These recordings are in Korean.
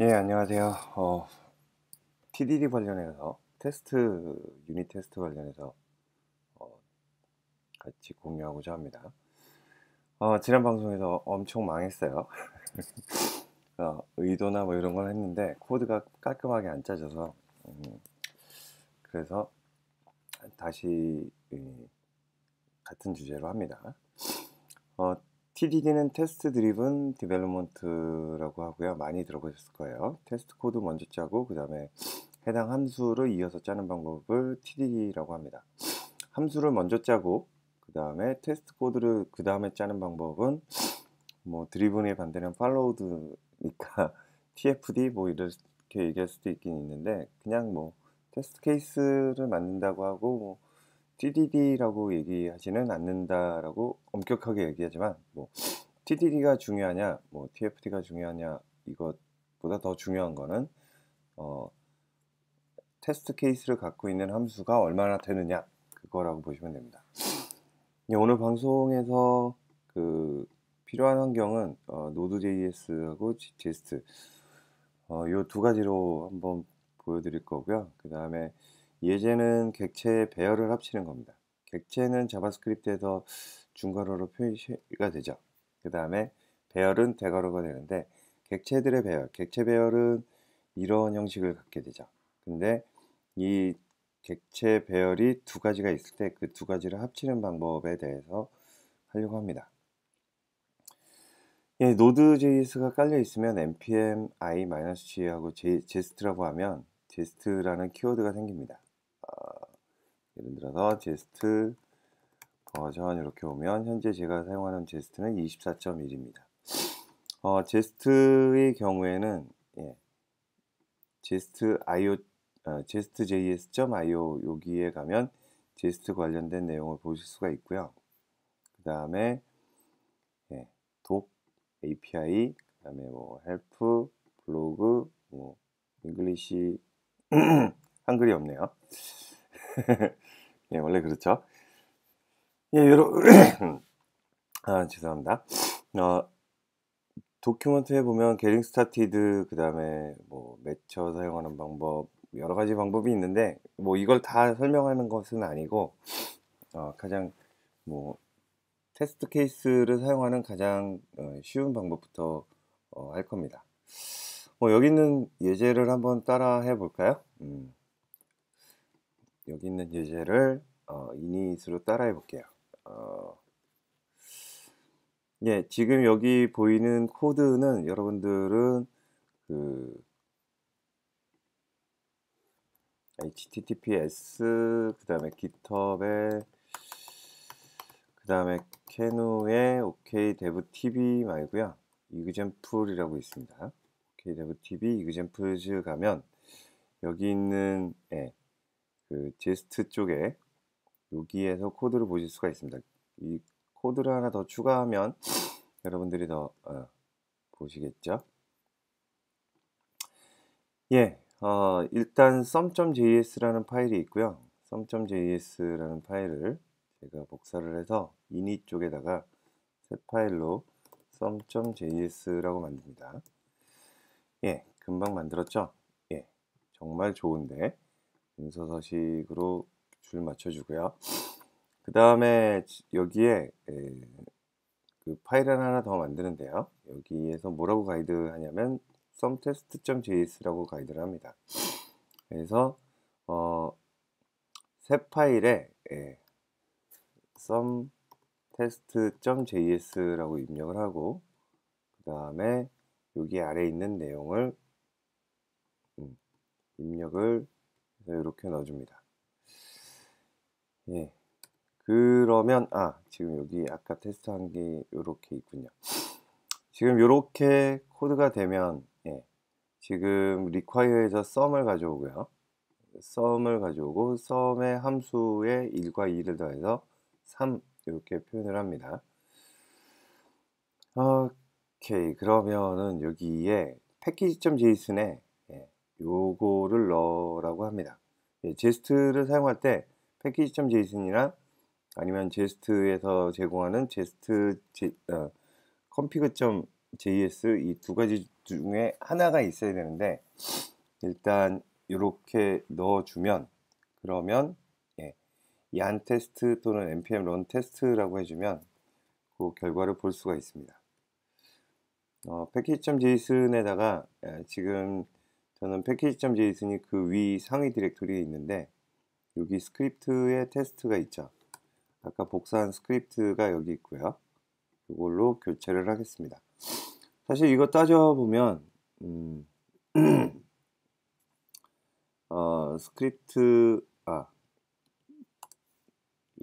예, 안녕하세요. 어, TDD 관련해서 테스트, 유닛 테스트 관련해서 어, 같이 공유하고자 합니다. 어, 지난 방송에서 엄청 망했어요. 어, 의도나 뭐 이런 걸 했는데 코드가 깔끔하게 안 짜져서 음, 그래서 다시 음, 같은 주제로 합니다. 어, TDD는 테스트 드리븐 디벨롭먼트라고 하고요. 많이 들어보셨을 거예요. 테스트 코드 먼저 짜고 그 다음에 해당 함수를 이어서 짜는 방법을 TDD라고 합니다. 함수를 먼저 짜고 그 다음에 테스트 코드를 그 다음에 짜는 방법은 뭐 드리븐의 반대는 팔로우드니까 TFD 뭐 이렇게 얘기할 수도 있긴 있는데 그냥 뭐 테스트 케이스를 만든다고 하고 뭐 TDD라고 얘기하지는 않는다라고 엄격하게 얘기하지만 뭐 TDD가 중요하냐, 뭐 TFD가 중요하냐 이것보다 더 중요한 거는 어, 테스트 케이스를 갖고 있는 함수가 얼마나 되느냐 그거라고 보시면 됩니다. 오늘 방송에서 그 필요한 환경은 어, Node.js하고 제스트 어, 이두 가지로 한번 보여드릴 거고요. 그 다음에 예제는 객체 배열을 합치는 겁니다. 객체는 자바스크립트에서 중괄호로 표시가 되죠. 그 다음에 배열은 대괄호가 되는데 객체들의 배열, 객체 배열은 이런 형식을 갖게 되죠. 근데 이 객체 배열이 두 가지가 있을 때 그 두 가지를 합치는 방법에 대해서 하려고 합니다. 예, 노드.js가 깔려 있으면 npm i-g하고 제스트라고 하면 제스트라는 키워드가 생깁니다. 예를 들어서 제스트 버전 이렇게 오면 현재 제가 사용하는 제스트는 24.1입니다. 어, 제스트의 경우에는 예, 제스트 io 어, 제스트 js.io 여기에 가면 제스트 관련된 내용을 보실 수가 있고요. 그 다음에 예, 독 API, 그 다음에 뭐 헬프, 블로그, 뭐 잉글리시 한글이 없네요. 예, 원래 그렇죠. 예, 여러분, 아, 죄송합니다. 어, 도큐먼트에 보면 게링 스타티드, 그 다음에 뭐, 매처 사용하는 방법, 여러 가지 방법이 있는데, 뭐, 이걸 다 설명하는 것은 아니고, 어, 가장, 뭐, 테스트 케이스를 사용하는 가장 어, 쉬운 방법부터 어, 할 겁니다. 뭐, 여기 있는 예제를 한번 따라 해 볼까요? 음. 여기 있는 예제를 어, 이닛으로 따라해 볼게요. 어, 예, 지금 여기 보이는 코드는 여러분들은 그 https 그 다음에 github에 그 다음에 캐누에 OK dev tv 말고요 이그젠플이라고 있습니다. OK dev tv 이그젠플즈 가면 여기 있는 예, 그 제스트 쪽에 여기에서 코드를 보실 수가 있습니다. 이 코드를 하나 더 추가하면 여러분들이 더 어, 보시겠죠? 예, 어, 일단 sum.js라는 파일이 있고요. sum.js라는 파일을 제가 복사를 해서 init 쪽에다가 새 파일로 sum.js라고 만듭니다. 예, 금방 만들었죠? 예, 정말 좋은데 문서서식으로 줄 맞춰주고요. 그 다음에 여기에 그 파일을 하나 더 만드는데요. 여기에서 뭐라고 가이드 하냐면 sumtest.js라고 가이드를 합니다. 그래서 어, 새 파일에 예, sumtest.js라고 입력을 하고 그 다음에 여기 아래 있는 내용을 음, 입력을 이렇게 넣어줍니다. 예. 그러면 아 지금 여기 아까 테스트한 게 이렇게 있군요. 지금 이렇게 코드가 되면 예. 지금 require에서 sum을 가져오고요. sum을 가져오고 sum의 함수에 1과 2를 더해서 3 이렇게 표현을 합니다. 오케이 그러면은 여기에 패키지.json에 예, 요거를 넣으라고 합니다. 예, 제스트를 사용할 때 패키지.json이나 아니면 제스트에서 제공하는 제스트 제, 어, config. JS 이 두 가지 중에 하나가 있어야 되는데 일단 이렇게 넣어주면 그러면 예, 얀 테스트 또는 npm 런 테스트라고 해주면 그 결과를 볼 수가 있습니다. 어, 패키지.json에다가 예, 지금 저는 패키지.json이 그 위 상위 디렉토리에 있는데 여기 스크립트의 테스트가 있죠. 아까 복사한 스크립트가 여기 있고요. 이걸로 교체를 하겠습니다. 사실 이거 따져보면 음, 어, 스크립트 아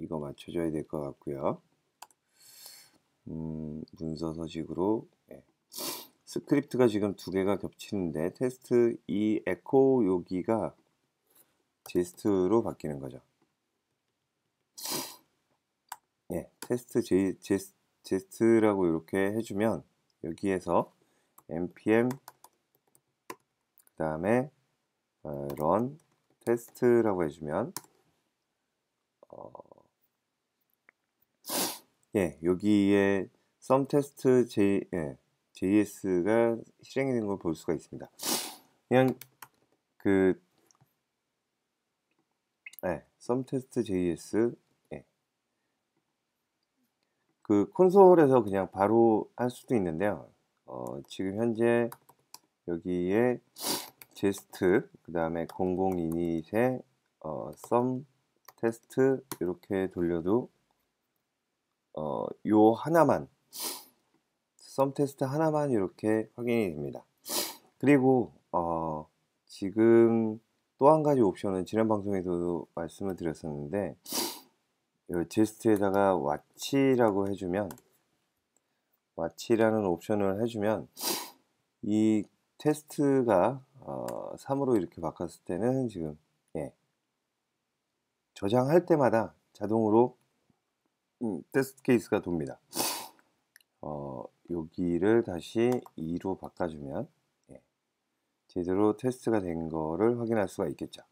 이거 맞춰줘야 될 것 같고요. 음, 문서 서식으로 네. 스크립트가 지금 두 개가 겹치는데 테스트 이 에코 여기가 제스트로 바뀌는 거죠. 예, 테스트 제스트라고 이렇게 해주면 여기에서 npm 그 다음에 어, run 테스트라고 해주면 어, 예 여기에 some test j, 예, js가 실행이 된 걸 볼 수가 있습니다. 그냥 그 예, some test js 예. 그 콘솔에서 그냥 바로 할 수도 있는데요. 어, 지금 현재 여기에 제스트 그 다음에 00 이닛에 어, 썸 테스트 이렇게 돌려도 어, 요 하나만 썸 테스트 하나만 이렇게 확인이 됩니다. 그리고 어, 지금 또 한 가지 옵션은 지난 방송에서도 말씀을 드렸었는데 제스트에다가 왓치라고 해주면 왓치라는 옵션을 해주면 이 테스트가 어, 3으로 이렇게 바꿨을 때는 지금 예, 저장할 때마다 자동으로 음, 테스트 케이스가 돕니다. 어, 여기를 다시 2로 바꿔주면 예, 제대로 테스트가 된 거를 확인할 수가 있겠죠.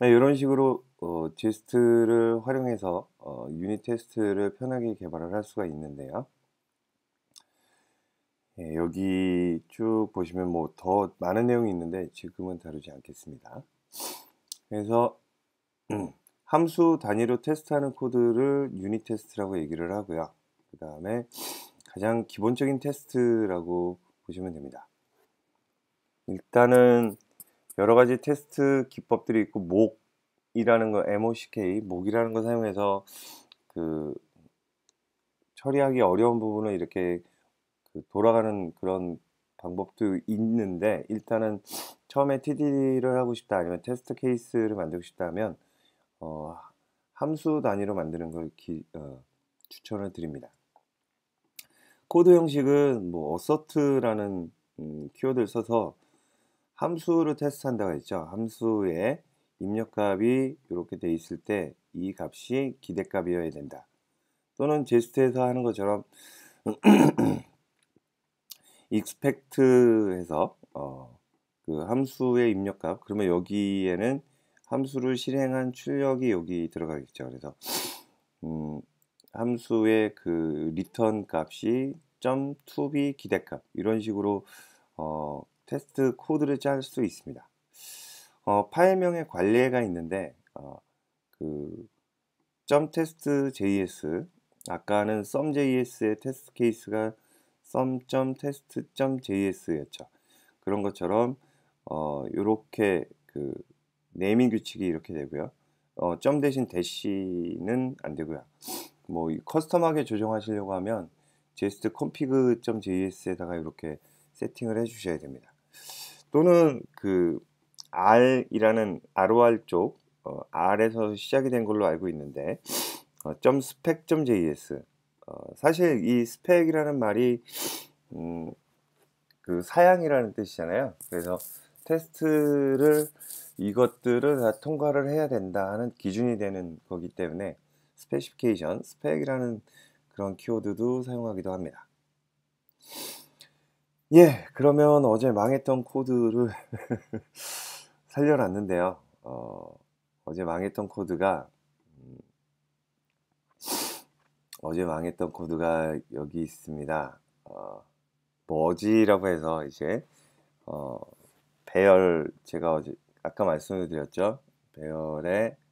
네, 이런 식으로 어, 제스트를 활용해서 어, 유닛 테스트를 편하게 개발을 할 수가 있는데요. 예, 여기 쭉 보시면 뭐 더 많은 내용이 있는데 지금은 다루지 않겠습니다. 그래서 음, 함수 단위로 테스트하는 코드를 유닛 테스트라고 얘기를 하고요. 그 다음에 가장 기본적인 테스트라고 보시면 됩니다. 일단은 여러 가지 테스트 기법들이 있고 목이라는 거 MOCK 목이라는 거 사용해서 그 처리하기 어려운 부분을 이렇게 그 돌아가는 그런 방법도 있는데 일단은 처음에 TD를 하고 싶다 아니면 테스트 케이스를 만들고 싶다 하면 어, 함수 단위로 만드는 걸 기, 어, 추천을 드립니다. 코드 형식은 뭐 assert라는 음, 키워드를 써서 함수를 테스트한다고 했죠. 함수에 입력값이 이렇게 돼 있을 때 이 값이 기대값이어야 된다. 또는 제스트에서 하는 것처럼 expect해서 어, 그 함수의 입력값 그러면 여기에는 함수를 실행한 출력이 여기 들어가겠죠. 그래서 음, 함수의 그 리턴 값이 .toB 기대값 이런 식으로 어, 테스트 코드를 짤 수 있습니다. 어, 파일명의 관리가 있는데 어, 그 .test js 아까는 sum.js의 테스트 케이스가 sum.test.js였죠. 그런 것처럼 어, 이렇게 그 네이밍 규칙이 이렇게 되고요. 어, 점 대신 대시는 안 되고요. 뭐 커스텀하게 조정하시려고 하면 jest config.js에다가 이렇게 세팅을 해 주셔야 됩니다. 또는 그 R이라는 ROR 쪽 어, R에서 시작이 된 걸로 알고 있는데 어, .spec.js 어, 사실 이 스펙이라는 말이 음, 그 사양이라는 뜻이잖아요. 그래서 테스트를 이것들을 다 통과를 해야 된다 하는 기준이 되는 거기 때문에 스페시피케이션, 스펙이라는 그런 키워드도 사용하기도 합니다. 예, 그러면 어제 망했던 코드를 살려놨는데요. 어, 어제 망했던 코드가 음, 어제 망했던 코드가 여기 있습니다. 어, 머지라고 해서 이제 어, 배열 제가 어제 아까 말씀을 드렸죠. 배열의 어,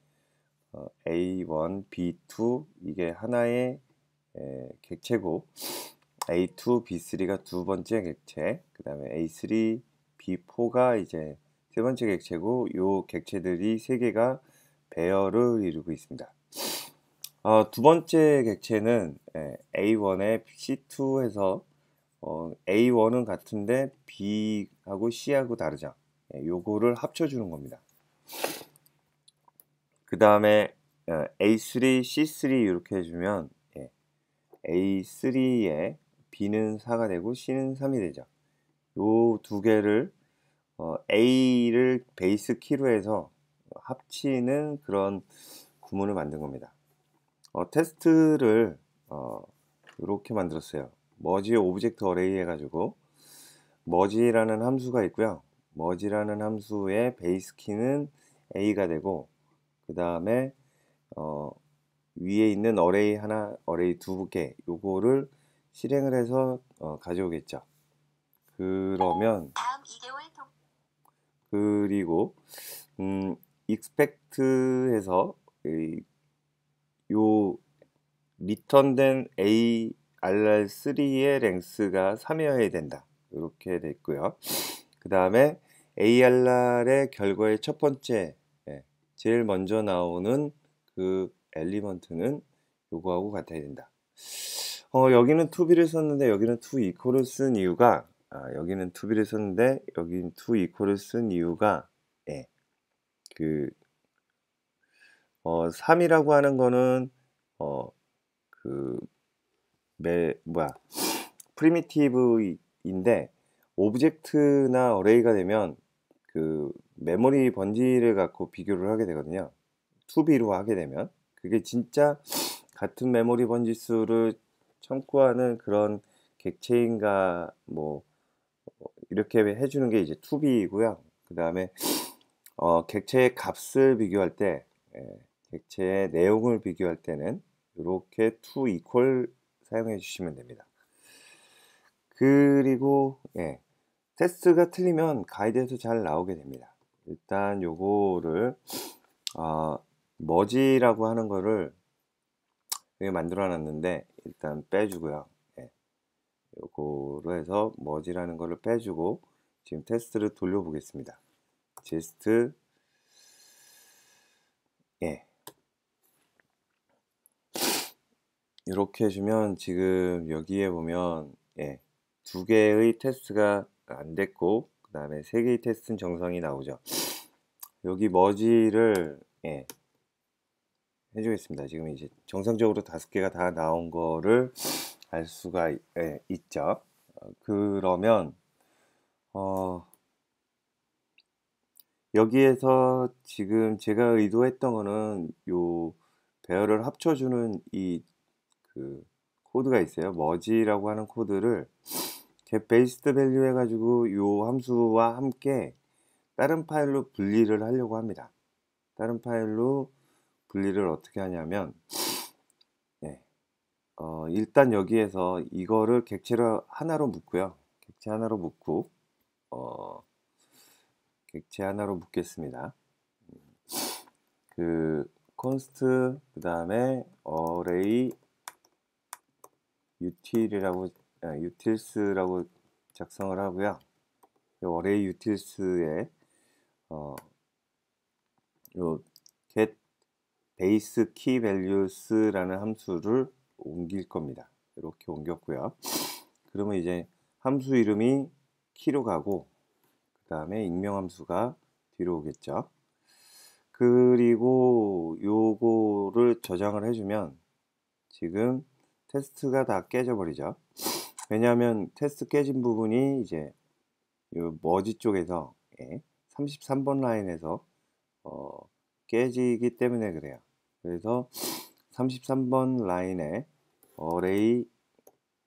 A1, B2 이게 하나의 에, 객체고 A2, B3가 두 번째 객체, 그 다음에 A3, B4가 이제 세 번째 객체고 요 객체들이 세 개가 배열을 이루고 있습니다. 어, 두 번째 객체는 예, A1에 C2에서 어, A1은 같은데 B하고 C하고 다르죠. 예, 요거를 합쳐주는 겁니다. 그 다음에 어, A3, C3 이렇게 해주면 예, A3에 B는 4가 되고 C는 3이 되죠. 요 두 개를 어, A를 베이스 키로 해서 합치는 그런 구문을 만든 겁니다. 어, 테스트를 어, 이렇게 만들었어요. 머지 오브젝트 어레이 해가지고 머지라는 함수가 있고요. 머지라는 함수의 베이스 키는 a가 되고 그 다음에 어, 위에 있는 어레이 하나, 어레이 두 개, 요거를 실행을 해서 어, 가져오겠죠. 그러면 그리고 음, expect해서 요 리턴된 a RR3의 랭스가 3이어야 된다. 이렇게 됐고요. 그 다음에 ARR의 결과의 첫 번째 예, 제일 먼저 나오는 그 엘리먼트는 요거하고 같아야 된다. 어, 여기는 투비를 썼는데 여기는 투 이퀄을 쓴 이유가 아, 여기는 투비를 썼는데 여기는 투 이퀄을 쓴 이유가 예, 그 어, 3이라고 하는 거는 어, 그 매, 뭐야 프리미티브인데 오브젝트나 어레이가 되면 그 메모리 번지를 갖고 비교를 하게 되거든요. 2B로 하게 되면 그게 진짜 같은 메모리 번지 수를 참고하는 그런 객체인가 뭐 이렇게 해주는 게 이제 2B이고요. 그 다음에 어, 객체의 값을 비교할 때 예, 객체의 내용을 비교할 때는 이렇게 2 equal 사용해 주시면 됩니다. 그리고 예, 테스트가 틀리면 가이드에서 잘 나오게 됩니다. 일단 요거를 어, 머지라고 하는 거를 만들어 놨는데 일단 빼주고요. 예, 요거로 해서 머지라는 거를 빼주고 지금 테스트를 돌려 보겠습니다. 제스트 예 이렇게 해주면 지금 여기에 보면 예, 두 개의 테스트가 안 됐고 그 다음에 세 개의 테스트는 정상이 나오죠. 여기 머지를 예, 해주겠습니다. 지금 이제 정상적으로 다섯 개가 다 나온 거를 알 수가 예, 있죠. 어, 그러면 어, 여기에서 지금 제가 의도했던 거는 요 배열을 합쳐주는 이 그 코드가 있어요. 머지라고 하는 코드를 get based value 해가지고 요 함수와 함께 다른 파일로 분리를 하려고 합니다. 다른 파일로 분리를 어떻게 하냐면 네. 어, 일단 여기에서 이거를 객체로 하나로 묶고요. 객체 하나로 묶고 어, 객체 하나로 묶겠습니다. 그 const 그 다음에 array util이라고 아, utils라고 작성을 하고요. 어레이 utils에 어, 요 get base key values라는 함수를 옮길 겁니다. 이렇게 옮겼고요. 그러면 이제 함수 이름이 키로 가고 그 다음에 익명 함수가 뒤로 오겠죠. 그리고 요거를 저장을 해주면 지금 테스트가 다 깨져버리죠. 왜냐하면 테스트 깨진 부분이 이제 요 머지 쪽에서 예, 33번 라인에서 어, 깨지기 때문에 그래요. 그래서 33번 라인에 array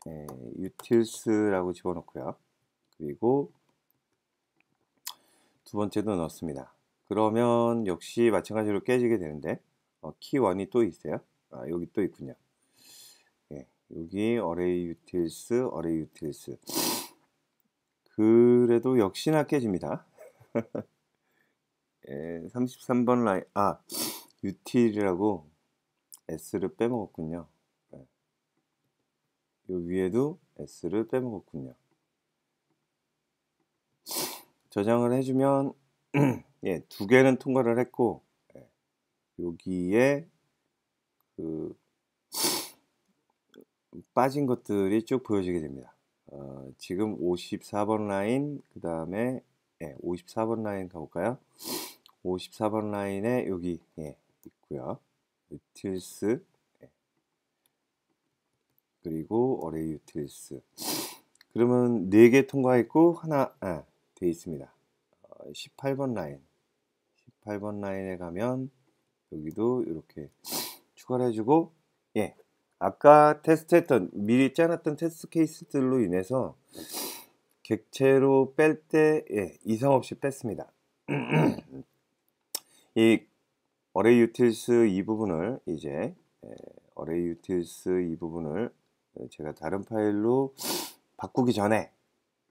예, utils라고 집어넣고요. 그리고 두 번째도 넣습니다. 그러면 역시 마찬가지로 깨지게 되는데 어, 키1이 또 있어요. 아, 여기 또 있군요. 여기 array utils, array utils. 그래도 역시나 깨집니다. 예, 33번 라인, 아, util이라고 s를 빼먹었군요. 예. 요 위에도 s를 빼먹었군요. 저장을 해주면, 예, 두 개는 통과를 했고, 예, 여기에 그 빠진 것들이 쭉 보여지게 됩니다. 어, 지금 54번 라인, 그 다음에 예, 54번 라인 가볼까요? 54번 라인에 여기 예, 있고요. 유틸스 예. 그리고 어레이 유틸스 그러면 4개 통과했고 하나 아, 돼 있습니다. 어, 18번 라인 18번 라인에 가면 여기도 이렇게 추가를 해주고 예 아까 테스트했던 미리 짜놨던 테스트 케이스들로 인해서 객체로 뺄 때 예, 이상 없이 뺐습니다. 이 어레이 유틸스 이 부분을 이제 예, 어레이 유틸스 이 부분을 제가 다른 파일로 바꾸기 전에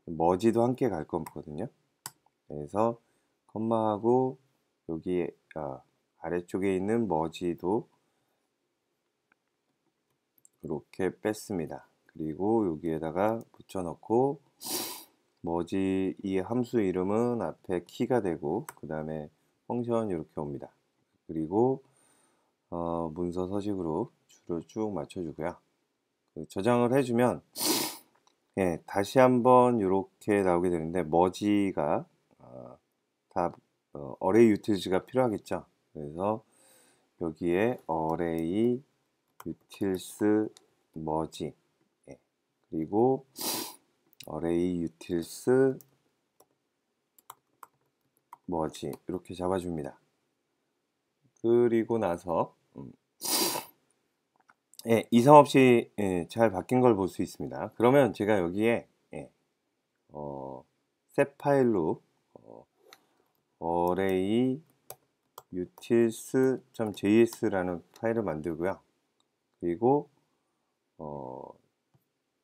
머지도 함께 갈 거거든요. 그래서 컴마하고 여기 아, 아래쪽에 있는 머지도 이렇게 뺐습니다. 그리고 여기에다가 붙여넣고 머지 이 함수 이름은 앞에 키가 되고 그 다음에 펑션 이렇게 옵니다. 그리고 어, 문서 서식으로 줄을 쭉 맞춰주고요. 그 저장을 해주면 예, 다시 한번 이렇게 나오게 되는데 머지가 어, 다 어, 어레이 유틸즈가 필요하겠죠. 그래서 여기에 어레이 유틸스 머지 예. 그리고 어레이 유틸스 머지 이렇게 잡아줍니다. 그리고 나서 음, 예, 이상 없이 예, 잘 바뀐 걸 볼 수 있습니다. 그러면 제가 여기에 예, 어, 셋 파일로 어, 어레이 utils.js라는 파일을 만들고요. 그리고 어,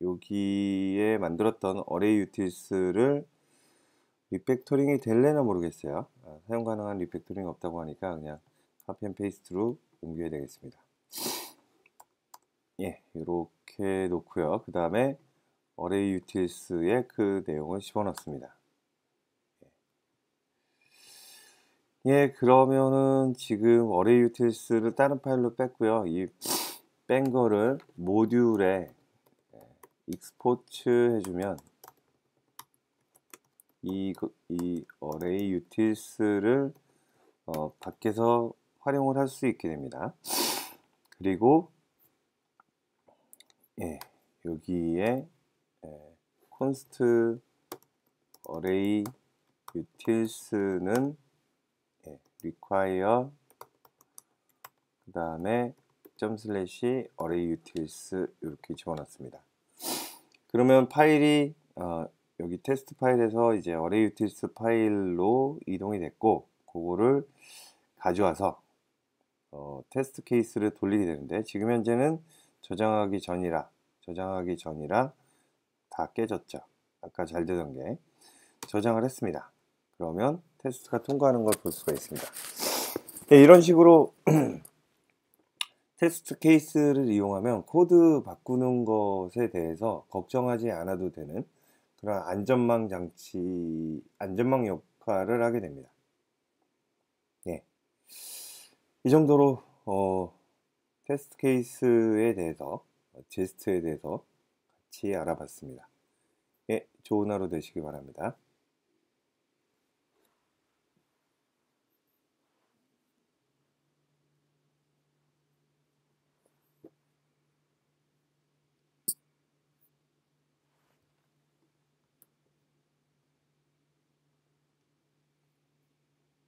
여기에 만들었던 어레이 유틸스를 리팩토링이 될래나 모르겠어요. 아, 사용 가능한 리팩토링이 없다고 하니까 그냥 카피 앤 페이스트로 옮겨야 되겠습니다. 예, 이렇게 놓고요. 그 다음에 어레이 유틸스에 그 내용을 집어넣습니다. 예. 예, 그러면은 지금 어레이 유틸스를 다른 파일로 뺐고요. 이 뺀 거를 모듈에 익스포트 해주면 이, 이 어레이 유틸스를 어, 밖에서 활용을 할 수 있게 됩니다. 그리고 예, 여기에 예, const array utils는 예, require 그 다음에 점 슬래시 array utils 이렇게 집어넣습니다. 그러면 파일이 어, 여기 테스트 파일에서 이제 array utils 파일로 이동이 됐고 그거를 가져와서 어, 테스트 케이스를 돌리게 되는데 지금 현재는 저장하기 전이라 저장하기 전이라 다 깨졌죠. 아까 잘 되던 게 저장을 했습니다. 그러면 테스트가 통과하는 걸 볼 수가 있습니다. 네, 이런 식으로 테스트 케이스를 이용하면 코드 바꾸는 것에 대해서 걱정하지 않아도 되는 그런 안전망 장치, 안전망 역할을 하게 됩니다. 예. 이 정도로 어, 테스트 케이스에 대해서 제스트에 대해서 같이 알아봤습니다. 예, 좋은 하루 되시기 바랍니다.